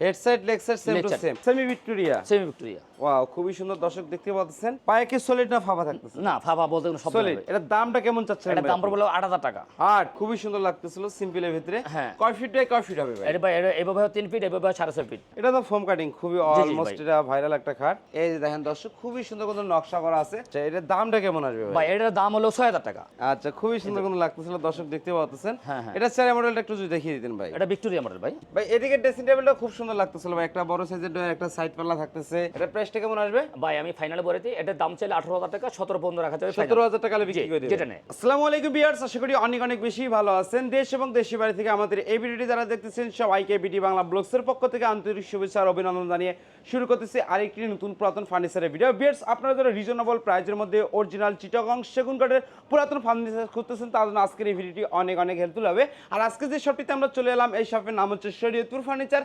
Head side leg side same to same semi Victoria semi Victoria wow খুবই সুন্দর দর্শক দেখতে পাচ্ছেন। পায়ে কি সলিড না ফাঁপা থাকতেছে? না ফাফা বলতে কোনো শব্দ নেই এটার দামটা কেমন চাচ্ছেন এটা দাম পড়বে আট হাজার টাকা। আট খুবই সুন্দর লাগতেছিল সিম্পলের ভিতরে। হ্যাঁ। কয় ফিট বাই কয় ফিট হবে ভাই? এটা ভাই এটা এভাবে হয় তিন ফিট এভাবে ফিট এটা তো ফোম কাটিং খুবই অলমোস্ট এটা ভাইরাল একটা খাট। এই যে দেখেন দর্শক খুবই সুন্দর কোনো নকশা করা আছে। আচ্ছা এটার দামটা কেমন আসবে ভাই? ভাই এটার দাম হলো ছয় হাজার টাকা। আচ্ছা খুবই সুন্দর কোনো লাগতেছিল দর্শক দেখতে পাচ্ছেন। হ্যাঁ, হ্যাঁ। এটা চেয়ার মডেলটা একটু যদি দেখিয়ে দিতেন ভাই। এটা ভিক্টোরিয়া মডেল ভাই। ভাই এদিকে ড্রেসিং টেবিলটা খুব সুন্দর লাগতেছিল ভাই। একটা বড় সাইজের একটা সাইড পাল্লা থাকতেছে। এটা প্রাইসটা কেমন আসবে? ভাই আমি ফাইনালে বলেছি এটার দাম চাইলে আঠারো হাজার টাকা সতেরো পনেরো রাখা যাবে সতেরো হাজার টাকা বিক্রি করে যেটা নেয়। আসসালামু আলাইকুম বিয়ার্স আশা করি অনেক অনেক বেশি ভালো আছেন। দেশ এবং দেশি বাড়ি থেকে আমাদের এই ভিডিওটি যারা দেখতেছেন সবাইকে বিডি বাংলা ব্লগসের পক্ষ থেকে আন্তরিক শুভেচ্ছা আর অভিনন্দন জানিয়ে শুরু করতেছি আরেকটি নতুন পুরাতন ফার্নিচারের ভিডিও বিয়ার্স আপনারা যারা রিজনেবল প্রাইজের মধ্যে অরিজিনাল চিটাগং সেগুন কাঠের পুরাতন ফার্নিচার খুঁজতেছেন তার জন্য আজকের এই ভিডিওটি অনেক অনেক হেল্পফুল হবে। আর আজকে যে শপটিতে আমরা চলে এলাম এই শপের নাম হচ্ছে শরীয়তুর ফার্নিচার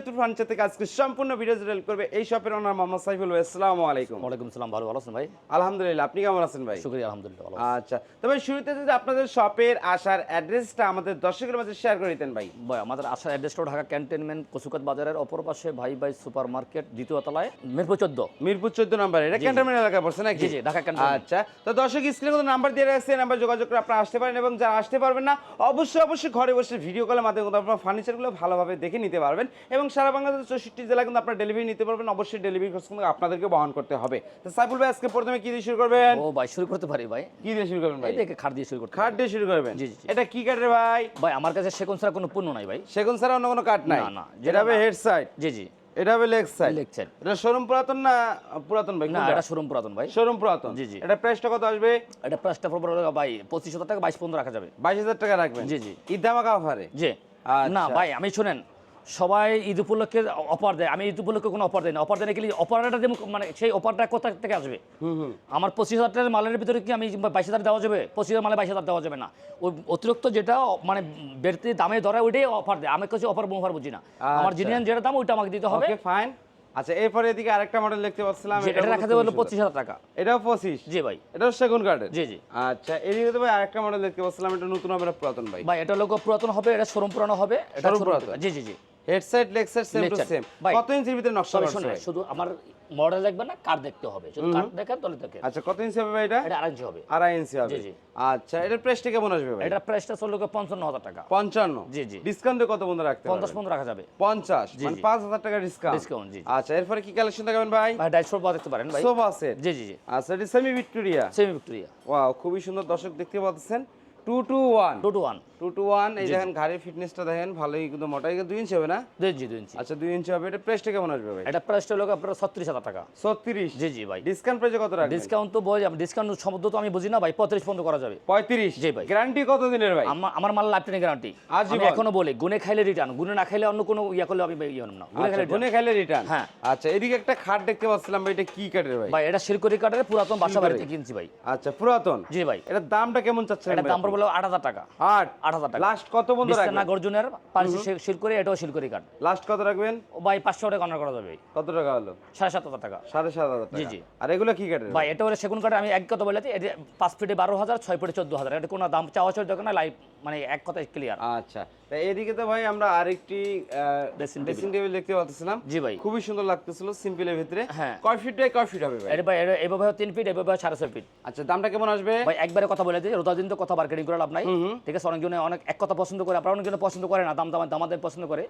শরীয়তুর ফার্নিচার থেকে আজকে সম্পূর্ণ ভিডিও হেল্প করবে এই শপের ওনার মোহাম্মদ সাইফুল আসসালামু আলাইকুম। ওয়ালাইকুম সালাম ভালো ভালো আছেন ভাই? আলহামদুলিল্লাহ আপনি কেমন আছেন ভাই? শুক্রিয়া আলহামদুলিল্লাহ আচ্ছা তবে শুরুতে যদি আপনাদের শপের আসার অ্যাড্রেসটা আমাদের দর্শকের মাঝে শেয়ার করে দিতেন ভাই। ভাই আমাদের আসার অ্যাড্রেসটা ঢাকা ক্যান্টনমেন্ট কচুকাত বাজারের অপর পাশে ভাই ভাই সুপার মার্কেট দ্বিতীয় তলায় মিরপুর চোদ্দ। মিরপুর চোদ্দ নাম্বার এটা ক্যান্টনমেন্ট এলাকায় পড়ছে নাকি? জি, জি, ঢাকা cantonment। আচ্ছা তো দর্শক স্ক্রিনে কোনো নাম্বার দিয়ে রাখছে নাম্বার যোগাযোগ করে আপনারা আসতে পারেন এবং যারা আসতে পারবেন না অবশ্যই অবশ্যই ঘরে বসে ভিডিও কলের মাধ্যমে কিন্তু আপনারা ফার্নিচারগুলো ভালোভাবে দেখে নিতে পারবেন এবং সারা বাংলাদেশের চৌষট্টি জেলা কিন্তু আপনারা ডেলিভারি নিতে পারবেন। অবশ্যই ডেলিভারি খরচ কিন্তু আপনাদেরকে বহন করতে হবে। তো সাইফুল ভাই আজকে প্রথমে কি দিয়ে শুরু করবেন? ও ভাই শুরু করতে পারি ভাই। কি দিয়ে শুরু করবেন ভাই? দেখে খাট দিয়ে শুরু করতে খাট দিয়ে শুরু করবেন? জি, জি। এটা কি কাঠের ভাই? ভাই আমার কাছে সেকন্ড ছাড়া কোনো পণ্য নাই ভাই। সেগুন ছাড়া অন্য কোনো কাঠ নাই? না, না, যেটা হবে হেড সাইড জি জি। এটা হবে লেগ সাইড লেগ সাইড এটা শোরুম পুরাতন না পুরাতন ভাই? না এটা শোরুম পুরাতন ভাই। শোরুম পুরাতন? জি, জি। এটা প্রাইসটা কত আসবে? এটা প্রাইসটা পড়বে ভাই পঁচিশ হাজার টাকা বাইশ পনেরো রাখা যাবে। বাইশ হাজার টাকা রাখবেন? জি, জি। ঈদ ধামাকা অফারে জি। আচ্ছা। না ভাই আমি শুনেন সবাই ঈদ উপলক্ষে অফার দেয়। আমি ঈদ উপলক্ষে কোনো অফার দেয় না। অফার দেয় না কি অফারটা মানে সেই অফারটা কোথা থেকে আসবে? আমার পঁচিশ হাজার টাকার মালের ভিতরে কি আমি বাইশ হাজার দেওয়া যাবে? পঁচিশ হাজার মালে বাইশ হাজার দেওয়া যাবে না। ওই অতিরিক্ত যেটা মানে বেড়তে দামে ধরে ওইটাই অফার দেয়। আমি কাছে অফার অফার বুঝি না। আমার আচ্ছা। জিনিয়ান যেটা দাম ওইটা আমাকে দিতে হবে। ফাইন আচ্ছা এরপরে এদিকে আরেকটা মডেল দেখতে পাচ্ছিলাম। এটা রাখা খুব যাবে হলো পঁচিশ হাজার। টাকা। এটাও পঁচিশ? জি ভাই। এটাও সেগুন জি জি। আচ্ছা এদিকে ভাই আরেকটা মডেল দেখতে পাচ্ছিলাম। এটা নতুন হবে পুরাতন ভাই। ভাই এটা লোক পুরাতন হবে এটা শোরুম পুরানো হবে এটা পুরাতন। জি জি জি। Head side leg same to same কত ইঞ্চির ভিতরে নকশা শুধু আমার মডেল দেখবেন না কার দেখতে হবে। শুধু কার দেখেন তলে দেখেন। আচ্ছা কত ইঞ্চি হবে ভাই এটা? এটা আড়াইশো হবে। আড়াই ইঞ্চি হবে। জি, জি। আচ্ছা এটার প্রাইসটা কেমন আসবে ভাই? এটা প্রাইসটা পঞ্চান্ন হাজার টাকা। পঞ্চান্ন? জি, জি। ডিসকাউন্টে কত বন্ধু রাখতে পঞ্চাশ পারবেন? পনেরো রাখা যাবে। পঞ্চাশ? জি, মানে জি। পাঁচ হাজার টাকা ডিসকাউন্ট Discount, জি। আচ্ছা এরপরে কি কালেকশন দেখাবেন ভাই? ভাই ডাইশ ফোর দেখতে পারেন ভাই। সোফা সেট জি জি জি। আচ্ছা এটা semi Victoria semi Victoria wow খুবই সুন্দর দর্শক দেখতে পাচ্ছেন। Two two one two two one two two one এই দেখেন ঘাড়ের ফিটনেসটা দেখেন ভালোই কিন্তু মোটাই কিন্তু দুই ইঞ্চি হবে না? দুই জি দুই ইঞ্চি আচ্ছা দুই ইঞ্চি হবে। এটা প্রাইসটা কেমন আসবে ভাই? এটা প্রাইসটা হলো আপনার ছত্রিশ হাজার টাকা। ছত্রিশ? জি জি ভাই। ডিসকাউন্ট প্রাইসে কত রাখবেন? ডিসকাউন্ট তো বই ডিসকাউন্ট শব্দ তো আমি বুঝি না ভাই পঁয়ত্রিশ পর্যন্ত করা যাবে। পঁয়ত্রিশ? জি ভাই। গ্যারান্টি কত দিনের ভাই? আমার আমার মাল লাইফ টাইম গ্যারান্টি আমি এখনও বলি গুনে খাইলে রিটার্ন গুনে না খাইলে অন্য কোনো ইয়া করলে আমি ইয়ে না। গুনে আচ্ছা খাইলে return। গুনে খাইলে রিটার্ন হ্যাঁ। আচ্ছা এদিকে একটা খাট দেখতে পাচ্ছিলাম ভাই এটা কি কাঠের ভাই? ভাই এটা শিলকরি কাঠের পুরাতন বাসা। বাড়িতে কিনছি ভাই। আচ্ছা পুরাতন? জি ভাই। এটার দামটা কেমন চাচ্ছেন এটা দাম পড়বে আট হাজার টাকা। আট? আট হাজার টাকা। লাস্ট কত বন্ধু বিছানা রাখবেন? গর্জনের পাশে শিলকরি এটাও শিলকরি কাঠ লাস্ট কত রাখবেন? ভাই পাঁচশো টাকা অনার করা যাবে। কত টাকা হলো? সাড়ে সাত হাজার টাকা। সাড়ে সাত হাজার জি, জি। আর এগুলো কি ভাই এটা হলো সেগুন কাটে আমি এক কথা বলে এটা পাঁচ ফিটে বারো হাজার ছয় ফিটে চোদ্দ হাজার। এটা কোনো দাম চাওয়া না লাইভ মানে এক কথায় ক্লিয়ার আচ্ছা। এদিকে তো ভাই আমরা আরেকটি ড্রেসিং টেবিল দেখতে পাচ্ছিলাম জি ভাই। খুবই সুন্দর লাগতেছিল সিম্পলের ভিতরে। হ্যাঁ। কয় ফিট বাই কয় ফিট হবে ভাই? এটা ভাই এভাবে তিন ফিট এভাবে সাড়ে ছয় ফিট আচ্ছা দামটা কেমন আসবে? ভাই একবারে কথা বলে দিই রোজা দিন তো কথা বার্গেনিং করে লাভ নাই। ঠিক আছে অনেকজনে অনেক এক কথা পছন্দ করে আপনারা অনেকজনে পছন্দ করে না দাম দাম দামাদের পছন্দ করে।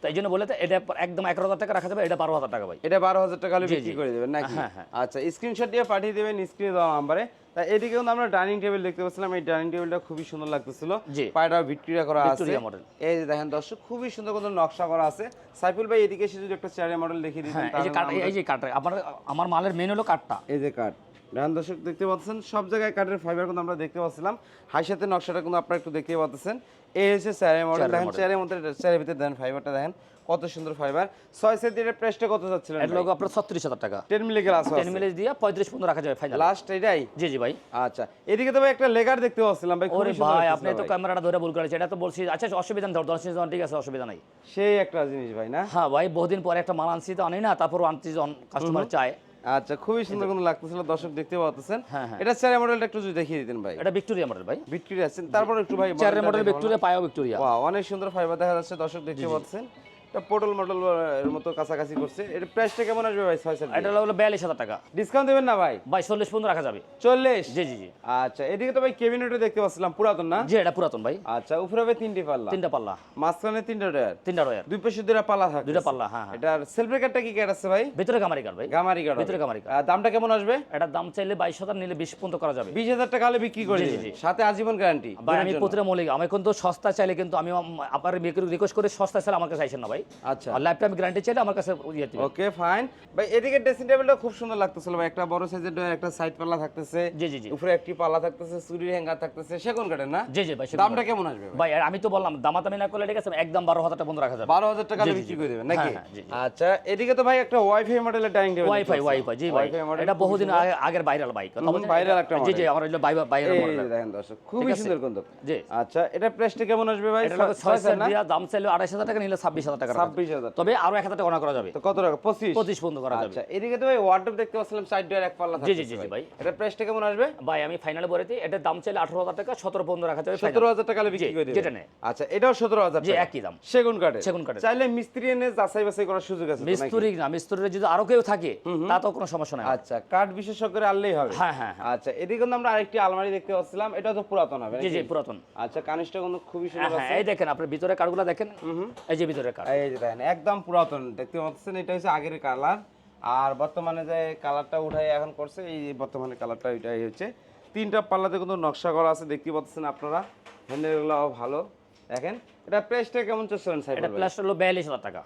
তো এই জন্য বলে এটা একদম এক হাজার টাকা রাখা যাবে এটা বারো হাজার টাকা ভাই। এটা বারো হাজার টাকা হলে বিক্রি করে দেবেন নাকি? হ্যাঁ, হ্যাঁ। আচ্ছা স্ক্রিনশট দিয়ে পাঠিয়ে দেবেন স্ক্রিনে দেওয়া নাম্বারে তা এদিকে কিন্তু আমরা ডাইনিং টেবিল দেখতে পাচ্ছিলাম এই ডাইনিং টেবিলটা খুবই সুন্দর লাগতেছিল। পায়টা ভিক্টোরিয়া করা আছে। model। এই যে দেখেন দর্শক খুবই সুন্দর কোনো নকশা করা আছে। সাইফুল ভাই এদিকে এসে যদি একটা চেয়ারের মডেল দেখিয়ে দিতেন হ্যাঁ এই যে কাঠ এই যে কাঠ আমার আমার মালের মেন হলো কাঠটা। এই যে কাঠ। দেখেন দর্শক দেখতে পাচ্ছেন সব জায়গায় কাঠের ফাইবার কিন্তু আমরা দেখতে পাচ্ছিলাম। হাই সাথে নকশাটা কিন্তু আপনারা একটু দেখতে পাচ্ছেন। এই হচ্ছে চেয়ারের মডেল দেখেন চেয়ারের মধ্যে চেয়ারের ভিতরে দেখেন ফাইবারটা দেখেন কত সুন্দর ফাইবার ছয় সেট এর প্রাইসটা কত যাচ্ছিলেন এটা লোক আপনার ছত্রিশ হাজার টাকা। টেন মিলি গ্লাস টেন মিলে দিয়ে পঁয়ত্রিশ পর্যন্ত রাখা যাবে ফাইনাল লাস্ট এটাই? জি জি ভাই। আচ্ছা এদিকে তো ভাই একটা লেগার দেখতে পাচ্ছিলাম ভাই ওরে ভাই আপনি তো। ক্যামেরাটা ধরে ভুল করেছেন এটা তো বলছি আচ্ছা অসুবিধা নেই দশ জন ঠিক আছে অসুবিধা নাই। সেই একটা জিনিস ভাই না? হ্যাঁ ভাই বহুদিন পরে একটা মাল আনছি তো আনি না তারপর আনছি কাস্টমার চায়। আচ্ছা খুবই সুন্দর কোন লাগতেছিল দর্শক দেখতে পাচ্ছেন হ্যাঁ, হ্যাঁ। এটা চেয়ারের মডেলটা একটু যদি দেখিয়ে দিতেন ভাই। এটা ভিক্টোরিয়া মডেল ভাই। ভিক্টোরিয়া আছেন। তারপর একটু ভাই চারের মডেল ভিক্টোরিয়া পায়ও ভিক্টোরিয়া। ওয়াও অনেক সুন্দর ফাইবার দেখা যাচ্ছে দর্শক দেখতে পাচ্ছেন। পটল মটল এর মতো কাছাকাছি করছে। এর প্রাইসটা কেমন আসবে ভাই? ছয় সেট এটা হলো বিয়াল্লিশ হাজার টাকা। ডিসকাউন্ট দেবেন না ভাই? ভাই চল্লিশ পর্যন্ত রাখা যাবে। চল্লিশ? জি জি জি। আচ্ছা এদিকে তো ভাই কেবিনেটে দেখতে পাচ্ছিলাম পুরাতন না? জি এটা পুরাতন ভাই। আচ্ছা উপরে হবে তিনটি পাল্লা। তিনটা পাল্লা। মাঝখানে তিনটা টায়ার তিনটা রয়ার দুই পাশে দুইটা পাল্লা থাকে দুইটা পাল্লা হ্যাঁ হ্যাঁ। এটার সেলফ ব্রেকারটা কি ক্যাট আছে ভাই? ভিতরে কামারি কার্ড ভাই। গামারি কাঠ ভিতরে কার্ড আর দামটা কেমন আসবে? এটার দাম চাইলে বাইশ হাজার নিলে বিশ পর্যন্ত করা যাবে। বিশ হাজার টাকা হলে বিক্রি করে সাথে আজীবন গ্যারান্টি ভাই আমি প্রতিটা মৌলিক আমি কিন্তু সস্তা চাইলে কিন্তু আমি আপনার রিকোয়েস্ট করে সস্তা চাইলে আমাকে আইসেন না ভাই। আচ্ছা। আর লাইফ টাইম গ্যারান্টি চাইলে আমার কাছে ইয়ে ওকে ফাইন ভাই এদিকে ড্রেসিং টেবিলটা খুব সুন্দর লাগতেছিল ভাই। একটা বড় সাইজের ডয়ার একটা সাইড পাল্লা থাকতেছে। জি জি জি। উপরে একটি পাল্লা থাকতেছে চুরি হ্যাঙ্গার থাকতেছে। সেগুন কাঠের না? জি জি ভাই দামটা কেমন আসবে ভাই? ভাই আমি তো বললাম দামাদামি না করলে ঠিক আছে একদম বারো হাজার টাকা বন্ধ রাখা যাবে। বারো হাজার টাকা বিক্রি করে দেবেন নাকি? হ্যাঁ, হ্যাঁ। আচ্ছা এদিকে তো ভাই একটা ওয়াইফাই মডেলের ডাইনিং টেবিল ওয়াইফাই ওয়াইফাই জি ভাই। এটা বহুদিন আগে- আগের ভাইরাল বাইক viral একটা জি জি আমার হলো ভাইরাল মডেল দেখেন দর্শক খুবই সুন্দর জি। আচ্ছা এটা প্রাইসটা কেমন আসবে ভাই? এটা হলো ছয় সেট দিয়া দাম চাইলে আড়াইশ হাজার টাকা নিলে ছাব্বিশ হাজার টাকা ছাব্বিশ হাজার তবে আরও এক হাজার টাকা অনার করা যাবে। কত টাকা? পঁচিশ? পঁচিশ পর্যন্ত করা যাবে। এদিকে তো ভাই ওয়ার্ডরোব দেখতে পাচ্ছিলাম সাইড ডোর এক পাল্লা জি, জি, জি, জি, ভাই। এটা প্রাইসটা কেমন আসবে? ভাই আমি ফাইনালে বলেছি এটার দাম চাইলে আঠারো হাজার টাকা সতেরো পর্যন্ত রাখা যাবে সতেরো হাজার টাকা বিক্রি করে যেটা দেবেন আচ্ছা এটাও সতেরো হাজার জি একই দাম। সেগুন কাঠের। সেগুন কাঠের। চাইলে মিস্ত্রি এনে যাচাই বাছাই করার সুযোগ আছে মিস্ত্রি না মিস্ত্রির যদি আরও কেউ থাকে তা তো কোনো সমস্যা নাই। আচ্ছা কাঠ বিশেষজ্ঞের আনলেই হবে। হ্যাঁ হ্যাঁ হ্যাঁ। আচ্ছা এদিকে কিন্তু আমরা আরেকটি আলমারি দেখতে পাচ্ছিলাম এটা তো পুরাতন হবে জি জি পুরাতন। আচ্ছা কানিসটা কিন্তু খুবই হ্যাঁ সুন্দর হ্যাঁ আছে। এই দেখেন আপনার ভিতরে কার্ডগুলো দেখেন। এই যে ভিতরে কার্ড এই যে দেখেন একদম পুরাতন। দেখতে পাচ্ছেন এটা হচ্ছে আগের কালার। আর বর্তমানে যে কালারটা উঠাই এখন করছে এই বর্তমানে কালারটা এটাই হচ্ছে। তিনটা পাল্লাতে কিন্তু নকশা করা আছে দেখতে পাচ্ছেন আপনারা। হ্যান্ডেলগুলো ভালো। দেখেন এটা প্রাইসটা কেমন চলছে এটা প্লাসটা হলো বিয়াল্লিশ হাজার টাকা।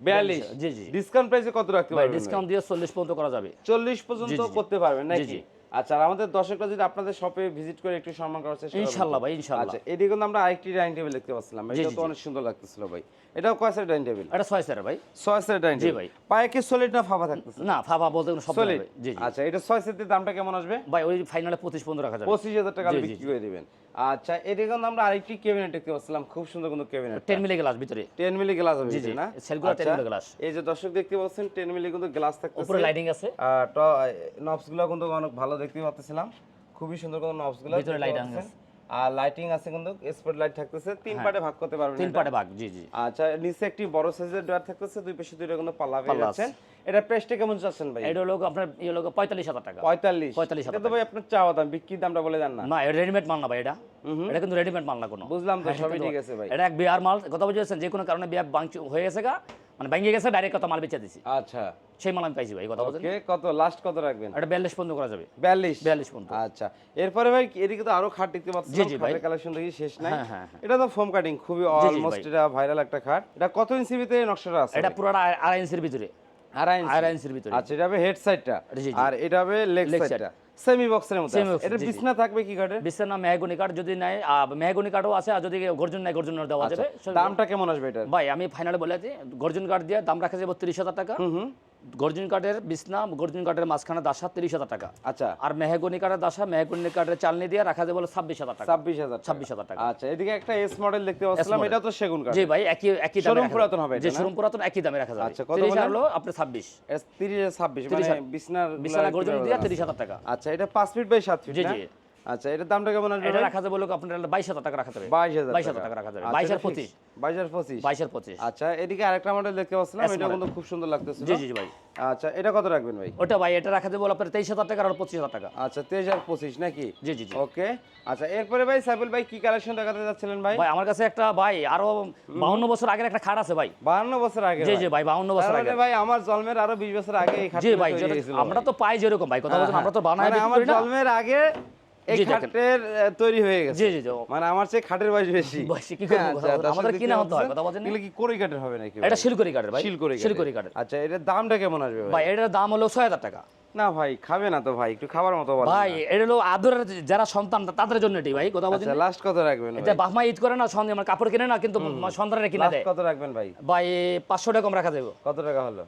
বিয়াল্লিশ? জি, জি। ডিসকাউন্ট প্রাইসে কত রাখতে পারবেন ডিসকাউন্ট দিয়ে চল্লিশ পর্যন্ত করা যাবে। চল্লিশ পর্যন্ত করতে পারবেন নাকি? জি। আচ্ছা আর আমাদের দর্শকরা যদি আপনাদের শপে ভিজিট করে একটু সম্মান করার চেষ্টা ইনশাআল্লাহ ভাই ইনশাআল্লাহ আচ্ছা এদিকে কিন্তু আমরা আরেকটি ডাইনিং টেবিল দেখতে পাচ্ছিলাম। এটা তো অনেক সুন্দর লাগতেছিল ভাই। এটাও কয় সাইড ডাইনিং টেবিল এটা ছয় সাইড ভাই। ছয় সাইড ডাইনিং টেবিল ভাই। পায়ে কি সলিড না ফাফা থাকতেছে? না ফাফা বলতে কোনো শব্দ নেই জি জি। আচ্ছা এটা ছয় সাইডের দামটা কেমন আসবে? ভাই ওই ফাইনালে পঁচিশ পর্যন্ত রাখা যাবে পঁচিশ হাজার টাকা জি, জি, বিক্রি করে দিবেন। আচ্ছা এদিকে কিন্তু আমরা আরেকটি ক্যাবিনেট দেখতে পাচ্ছিলাম। খুব সুন্দর কিন্তু ক্যাবিনেট 10 মিলি গ্লাস ভিতরে। 10 মিলি গ্লাস হবে জি, না? সেলগুলো 10 আচ্ছা, মিলি গ্লাস এই যে দর্শক দেখতে পাচ্ছেন 10 মিলি কিন্তু গ্লাস থাকতেছে। উপরে লাইটিং আছে। আর নবসগুলো কিন্তু অনেক ভালো দেখতে পাচ্ছিলাম। খুবই সুন্দর কোনো নবসগুলো ভিতরে lighting পাচ্ছেন। আর লাইটিং আছে কিন্তু স্পট লাইট থাকতেছে তিন পার্টে ভাগ করতে পারবেন তিন। পাটে ভাগ জি জি। আচ্ছা নিচে একটি বড় সাইজের ডোর থাকতেছে দুই পাশে দুইটা কিন্তু পাল্লা পেয়ে যাচ্ছেন এটা প্রাইসটা কেমন চাচ্ছেন ভাই? এটা হলো আপনার ইয়ে হলো পঁয়তাল্লিশ হাজার টাকা। পঁয়তাল্লিশ। 45 এটা তো ভাই আপনার চাওয়া দাম বিক্রির দামটা বলে দেন না। না এটা রেডিমেড মাল না ভাই এটা। এটা কিন্তু রেডিমেড মাল না কোনো। বুঝলাম তো হ্যাঁ, সবই ঠিক আছে ভাই। এটা এক বিয়ার মাল কথা বুঝেছেন যে কোনো কারণে বিয়ার বাংচু হয়ে গেছে গা মানে ভেঙে গেছে ডাইরেক্ট কথা মাল বেচে দিছি। আচ্ছা। সেই মাল আমি পাইছি ভাই কথা বলছেন? কত? লাস্ট কত রাখবেন? এটা বিয়াল্লিশ পর্যন্ত করা যাবে। বিয়াল্লিশ? বিয়াল্লিশ পর্যন্ত। আচ্ছা। এরপরে ভাই এদিকে তো আরও খাট দেখতে পাচ্ছি জি, জি, ভাই। কালেকশন দেখি শেষ নাই। এটা তো ফোম কাটিং খুবই অলমোস্ট। এটা ভাইরাল একটা খাট। এটা কত ইঞ্চি ভিতরে নকশাটা আছে এটা পুরোটা আড়াই- ইঞ্চির ভিতরে। আড়াই ইঞ্চি। আড়াই ইঞ্চির ভিতরে। আচ্ছা এটা হবে হেড সাইডটা। আর এটা হবে লেগ সাইডটা সেমি বক্সের আছে। এটা। বিছনা থাকবে কি কাঠের বিছনা মেহগুনি কাঠ যদি নেয় মেহগুনি কাঠও আছে আর যদি গর্জন নাই গর্জন দেওয়া যাবে। দামটা কেমন আসবে এটা ভাই আমি ফাইনালে বলে আছি গর্জন কাঠ দিয়ে দাম রাখা যাবে তিরিশ হাজার টাকা। গর্জন কাঠের বিছনা গর্জন কাঠের মাঝখানে দাসা তিরিশ হাজার টাকা। আচ্ছা। আর মেহগুনি কাঠের দাসা মেহগুনি কাঠের চালনি দিয়ে রাখা যাবে ছাব্বিশ হাজার টাকা। ছাব্বিশ হাজার ছাব্বিশ হাজার টাকা। আচ্ছা এদিকে একটা এস মডেল দেখতে পাচ্ছিলাম এটা তো সেগুন কাঠ জি ভাই একই একই দামে Showroom পুরাতন হবে যে শোরুম পুরাতন একই দামে রাখা যাবে। আচ্ছা, কত? হলো আপনার ছাব্বিশ। তিরিশ ছাব্বিশ মানে। বিছনার বিছানা গর্জন দিয়ে তিরিশ হাজার টাকা। আচ্ছা এটা পাঁচ ফিট বাই সাত ফিট জি, জি। আচ্ছা এটার দামটা কেমন আসবে এটা? রাখা যাবে লোক আপনার বাইশ হাজার টাকা রাখা যাবে। বাইশ হাজার বাইশ হাজার টাকা। রাখা যাবে। আচ্ছা, বাইশ আর এটা পঁচিশ fix? বাইশ আর পঁচিশ। বাইশ আর পঁচিশ। আচ্ছা এদিকে আরেকটা মডেল দেখতে পাচ্ছিলাম এটা কিন্তু খুব সুন্দর লাগতেছে জি জি ভাই। আচ্ছা এটা কত রাখবেন ভাই? ওটা ভাই এটা রাখা যাবে আপনার তেইশ হাজার টাকা আর পঁচিশ হাজার টাকা। আচ্ছা তেইশ আর পঁচিশ নাকি? জি জি জি। ওকে। আচ্ছা এরপরে ভাই সাইফুল ভাই কি কালেকশন দেখাতে যাচ্ছিলেন ভাই? ভাই আমার কাছে একটা ভাই আরও বাউন্ন বছর আগের একটা খাট আছে ভাই। বাহান্ন বছর আগে জি। জি ভাই বাউন্ন বছর আগে মানে ভাই আমার জন্মের আরও বিশ বছর আগে এই খাট জি ভাই আমরা তো পাই যেরকম ভাই কথা বলছেন হ্যাঁ, আমরা তো বানাই মানে আমার জন্মের আগে এই খাটের তৈরি হয়ে গেছে। জি জি জি মানে আমার চেয়ে খাটের বয়স বেশি। বয়সে কি করব? হ্যাঁ, আচ্ছা, আমাদের কিনা হতে হয়? কথা বলছেন কি কড়ি কাঠের হবে নাকি এটা শিলকরি কাঠের ভাই। শিলকড়ি শিলকরি কাঠের। আচ্ছা এটার দামটা কেমন আসবে ভাই এটার দাম হলো ছয় হাজার টাকা। না ভাই খাবে না তো ভাই একটু খাবার মতো বলেন ভাই এটা হলো আদরের যারা সন্তান তাদের জন্য এটি ভাই কথা বলছেন আচ্ছা লাস্ট কত রাখবেন এটা ঈদ করে না আমার কাপড় কিনে না কিন্তু সন্তানের কিনে দেয়। কত রাখবেন ভাই? ভাই পাঁচশো টাকা কম রাখা যাবে কত টাকা হলো?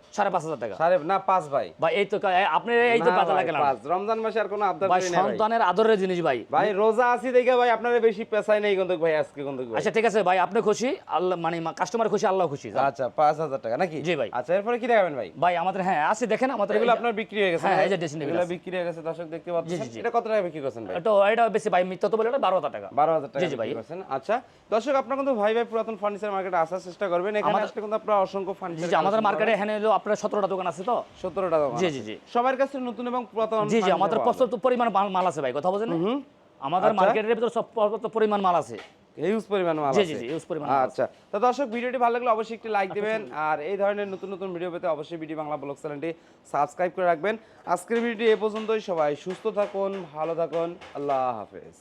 টাকা। সাড়ে না পাঁচ ভাই। ভাই এই তো আপনি এই তো পাতা ভাই, লাগেন পাঁচ। রমজান মাসে আর কোনো আবদার ভাই করি না ভাই। সন্তানের আদরের জিনিস ভাই। ভাই রোজা আছি দেখে ভাই আপনারা বেশি পেশাই নেই কিন্তু ভাই আজকে কিন্তু আচ্ছা ঠিক আছে ভাই আপনি খুশি আল্লাহ মানে কাস্টমার খুশি আল্লাহ খুশি আচ্ছা পাঁচ হাজার টাকা নাকি? জি ভাই। আচ্ছা এরপরে কি দেখাবেন ভাই? ভাই আমাদের হ্যাঁ আছে দেখেন আমাদের এগুলো আপনার বিক্রি হয়ে গেছে হ্যাঁ হ্যাঁ, এই যে dressing table এগুলো বিক্রি হয়ে গেছে দর্শক দেখতে পাচ্ছেন। জি, জি। এটা কত টাকা বিক্রি করছেন ভাই? এটা এটা বেশি ভাই মিথ্যা তো বলে এটা বারো হাজার টাকা। বারো হাজার টাকা জি, জি, ভাই। করছেন। আচ্ছা দর্শক আপনার কিন্তু ভাই ভাই পুরাতন ফার্নিচার মার্কেটে আসার চেষ্টা করবেন। এখানে আসলে কিন্তু আপনারা অসংখ্য জি ফার্নিচার জি আমাদের মার্কেটে এখানে হলো আপনার সতেরোটা দোকান আছে তো? সতেরো টাকা জি, জি, জি। সবার কাছে নতুন এবং পুরাতন জি জি আমাদের প্রচুর পরিমাণ মাল আছে ভাই কথা বলছেন? আমাদের আচ্ছা। মার্কেটের ভিতরে সব পর্যাপ্ত পরিমাণ মাল আছে। হিউজ পরিমাণ মাল জি, জি, পরিমাণ আচ্ছা তো দর্শক ভিডিওটি ভালো লাগলে অবশ্যই একটি লাইক দিবেন। আর এই ধরনের নতুন নতুন ভিডিও পেতে অবশ্যই বিডি বাংলা ব্লগ চ্যানেলটি সাবস্ক্রাইব করে রাখবেন। আজকের ভিডিওটি এ পর্যন্তই। সবাই সুস্থ থাকুন ভালো থাকুন। আল্লাহ হাফেজ।